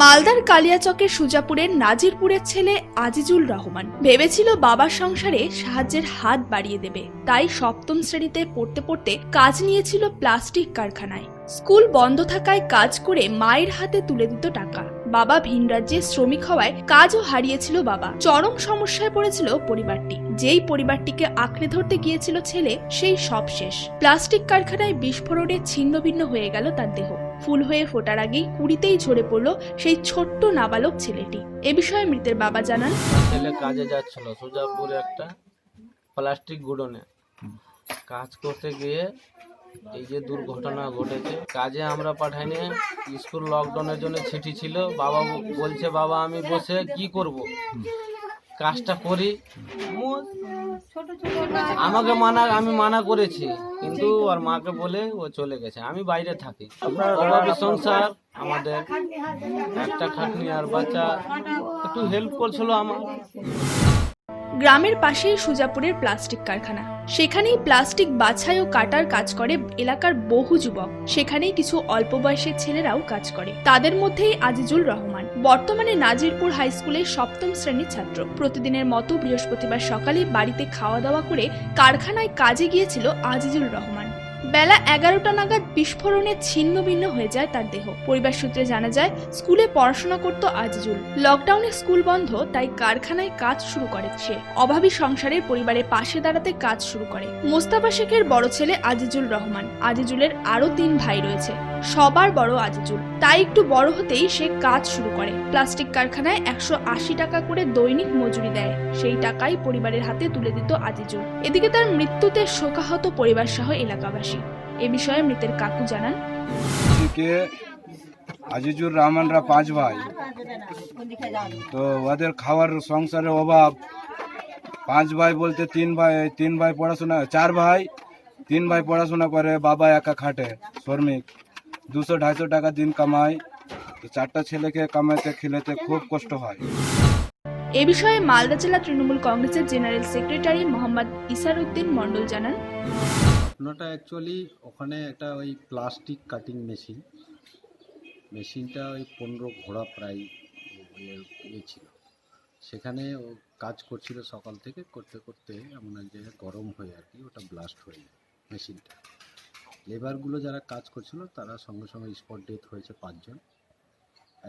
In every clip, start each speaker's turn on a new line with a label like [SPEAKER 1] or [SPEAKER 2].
[SPEAKER 1] মালদার কালিয়াচকের সুজাপুরের নাজিরপুরের ছেলে আজিজুল রহমান ভেবেছিল বাবার সংসারে সাহায্যের হাত বাড়িয়ে দেবে। তাই সপ্তম শ্রেণীতে পড়তে পড়তে কাজ নিয়েছিল প্লাস্টিক কারখানায়। স্কুল বন্ধ থাকায় কাজ করে মায়ের হাতে তুলে দিত টাকা। বাবা ভিন রাজ্যে শ্রমিক হওয়ায় কাজও হারিয়েছিল বাবা। চরম সমস্যায় পড়েছিল পরিবারটি। যেই পরিবারটিকে আঁকড়ে ধরতে গিয়েছিল ছেলে, সেই সব শেষ। প্লাস্টিক কারখানায় বিস্ফোরণে ছিন্ন ভিন্ন হয়ে গেল তার দেহ। ফুল হয়ে ফোটার আগেই কুড়িতেই ঝরে পড়ল সেই ছোট্ট নাবালক ছেলেটি। এ বিষয়ে মৃতের বাবা জানান।
[SPEAKER 2] ছেলে কাজে যাচ্ছিল, সুজাপুরে একটা প্লাস্টিক গুডনে। কাজ করতে গিয়ে এই যে দুর্ঘটনা ঘটেছে। কাজে আমরা পাঠাইনি, স্কুল লকডাউনের জন্য ছুটি ছিল। বাবা বলছে, বাবা, আমি বসে কি করব? কাজটা করি। আমাকে মানা, আমি মানা করেছি, কিন্তু আর মাকে বলে ও চলে গেছে। আমি বাইরে থাকি। অভাবী সংসার আমাদের একটা খাটনি আর বাচ্চা একটু হেল্প করছিল আমার।
[SPEAKER 1] গ্রামের পাশেই সুজাপুরের প্লাস্টিক কারখানা। সেখানেই প্লাস্টিক বাছাই ও কাটার কাজ করে এলাকার বহু যুবক। সেখানেই কিছু অল্প বয়সের ছেলেরাও কাজ করে। তাদের মধ্যেই আজিজুল রহমান। বর্তমানে নাজিরপুর হাই স্কুলের সপ্তম শ্রেণির ছাত্র। প্রতিদিনের মতো বৃহস্পতিবার সকালে বাড়িতে খাওয়া দাওয়া করে কারখানায় কাজে গিয়েছিল আজিজুল রহমান। বেলা এগারোটা নাগাদ বিস্ফোরণে ছিন্ন ভিন্ন হয়ে যায় তার দেহ। পরিবার সূত্রে জানা যায়, স্কুলে পড়াশোনা করত আজিজুল। লকডাউনে স্কুল বন্ধ, তাই কারখানায় কাজ শুরু করে সে। অভাবী সংসারে পরিবারের পাশে দাঁড়াতে কাজ শুরু করে। মোস্তাফা শেখের বড় ছেলে আজিজুল রহমান। আজিজুলের আরও তিন ভাই রয়েছে। সবার বড় আজিজুল। তাই একটু বড় হতেই সে কাজ শুরু করে। প্লাস্টিক কারখানায় একশো আশি টাকা করে দৈনিক মজুরি দেয়। সেই টাকাই পরিবারের হাতে তুলে দিত আজিজুল। এদিকে তার মৃত্যুতে শোকাহত পরিবার সহ এলাকাবাসী। এ বিষয়ে মৃতের কাকু জানান।
[SPEAKER 3] আজিজুর রহমানরা পাঁচ ভাই। তো ওদের খাওয়ার সংসারের অভাব। পাঁচ ভাই বলতে তিন ভাই তিন ভাই পড়াশোনা চার ভাই তিন ভাই পড়াশোনা করে বাবা একা খাটে শ্রমিক। দুশো ঢাইশো টাকা দিন কামায়। তো চারটা ছেলেকে কামাইতে খেলেতে খুব কষ্ট হয়।
[SPEAKER 1] এ বিষয়ে মালদা জেলা তৃণমূল কংগ্রেসের জেনারেল সেক্রেটারি মোহাম্মদ ইসার উদ্দিন মণ্ডল জানান।
[SPEAKER 4] ঘটনাটা অ্যাকচুয়ালি ওখানে একটা ওই প্লাস্টিক কাটিং মেশিন মেশিনটা ওই পনেরো ঘোড়া প্রায় ইয়ে ছিল। সেখানে ও কাজ করছিল সকাল থেকে, করতে করতে এমন এক জায়গায় গরম হয়ে আর কি, ওটা ব্লাস্ট হয়ে যায় মেশিনটা লেবারগুলো যারা কাজ করছিল, তারা সঙ্গে সঙ্গে স্পট ডেথ হয়েছে পাঁচজন।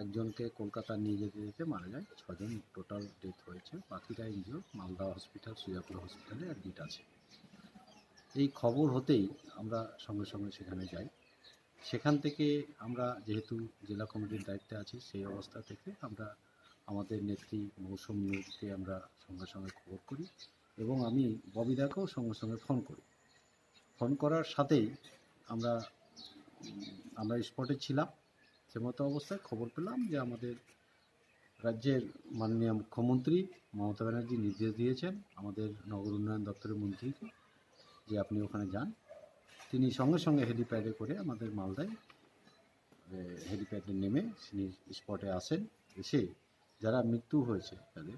[SPEAKER 4] একজনকে কলকাতা নিয়ে যেতে যেতে মারা যায়, ছজন টোটাল ডেথ হয়েছে। বাকিরা এনজিও মালদা হসপিটাল সুজাপুর হসপিটালে অ্যাডমিট আছে। এই খবর হতেই আমরা সঙ্গে সঙ্গে সেখানে যাই। সেখান থেকে আমরা যেহেতু জেলা কমিটির দায়িত্বে আছি, সেই অবস্থা থেকে আমরা আমাদের নেত্রী মৌসুম নদীকে আমরা সঙ্গে সঙ্গে খবর করি এবং আমি ববিদাকেও সঙ্গে সঙ্গে ফোন করি। ফোন করার সাথেই আমরা আমরা স্পটে ছিলাম, সে মতো অবস্থায় খবর পেলাম যে আমাদের রাজ্যের মাননীয় মুখ্যমন্ত্রী মমতা ব্যানার্জি নির্দেশ দিয়েছেন আমাদের নগর উন্নয়ন দপ্তরের মন্ত্রীকে যে আপনি ওখানে যান, তিনি সঙ্গে সঙ্গে হেলিপ্যাডে করে আমাদের মালদায় হেলিপ্যাডে নেমে তিনি স্পটে আসেন, এসে যারা মৃত্যু হয়েছে তাদের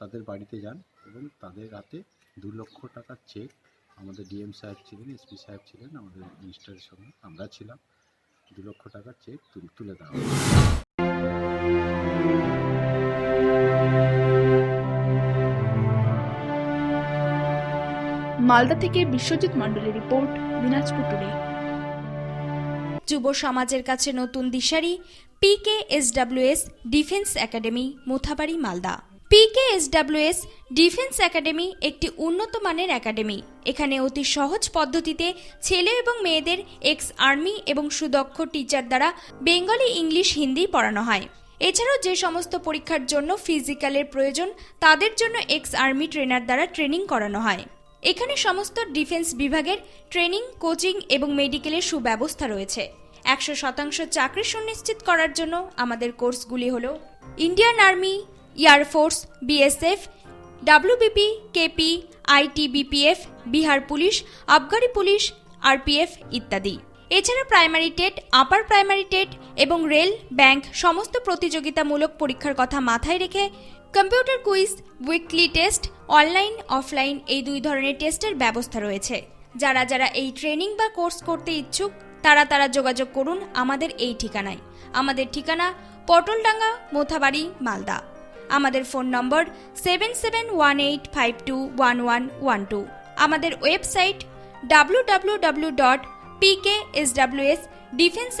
[SPEAKER 4] তাদের বাড়িতে যান এবং তাদের হাতে দু লক্ষ টাকার চেক আমাদের ডিএম সাহেব ছিলেন এসপি সাহেব ছিলেন, আমাদের মিনিস্টারের সঙ্গে আমরা ছিলাম। দু লক্ষ টাকার চেক তুলে দেওয়া
[SPEAKER 1] মালদা থেকে বিশ্বজিৎ মণ্ডলের রিপোর্ট, দিনাজপুর টুডে।
[SPEAKER 5] যুব সমাজের কাছে নতুন দিশারি PK SWS defence academy, Muthabari, Malda. PK SWS defence academy একটি উন্নত মানের একাডেমি। এখানে অতি সহজ পদ্ধতিতে ছেলে এবং মেয়েদের এক্স আর্মি এবং সুদক্ষ টিচার দ্বারা বেঙ্গলি, ইংলিশ, হিন্দি পড়ানো হয়। এছাড়াও যে সমস্ত পরীক্ষার জন্য ফিজিক্যালের প্রয়োজন, তাদের জন্য এক্স আর্মি ট্রেনার দ্বারা ট্রেনিং করানো হয়। এখানে সমস্ত ডিফেন্স বিভাগের ট্রেনিং, কোচিং এবং মেডিকেলের সুব্যবস্থা রয়েছে। একশো শতাংশ চাকরি সুনিশ্চিত করার জন্য আমাদের কোর্সগুলি হল Indian army air force BSF, WBP, KP IT BPF Bihar police, আবগারি পুলিশ, আরপিএফ ইত্যাদি। এছাড়া primary TET upper primary TET এবং রেল ব্যাংক সমস্ত প্রতিযোগিতামূলক পরীক্ষার কথা মাথায় রেখে computer quiz weekly test online offline এই দুই ধরনের টেস্টের ব্যবস্থা রয়েছে। যারা যারা এই ট্রেনিং বা কোর্স করতে ইচ্ছুক, তারা তারা যোগাযোগ করুন আমাদের এই ঠিকানায়। আমাদের ঠিকানা পটলডাঙ্গা, মোথাবাড়ি, মালদা। আমাদের phone number seven seven one eight five two one one one two আমাদের website W W W dot PK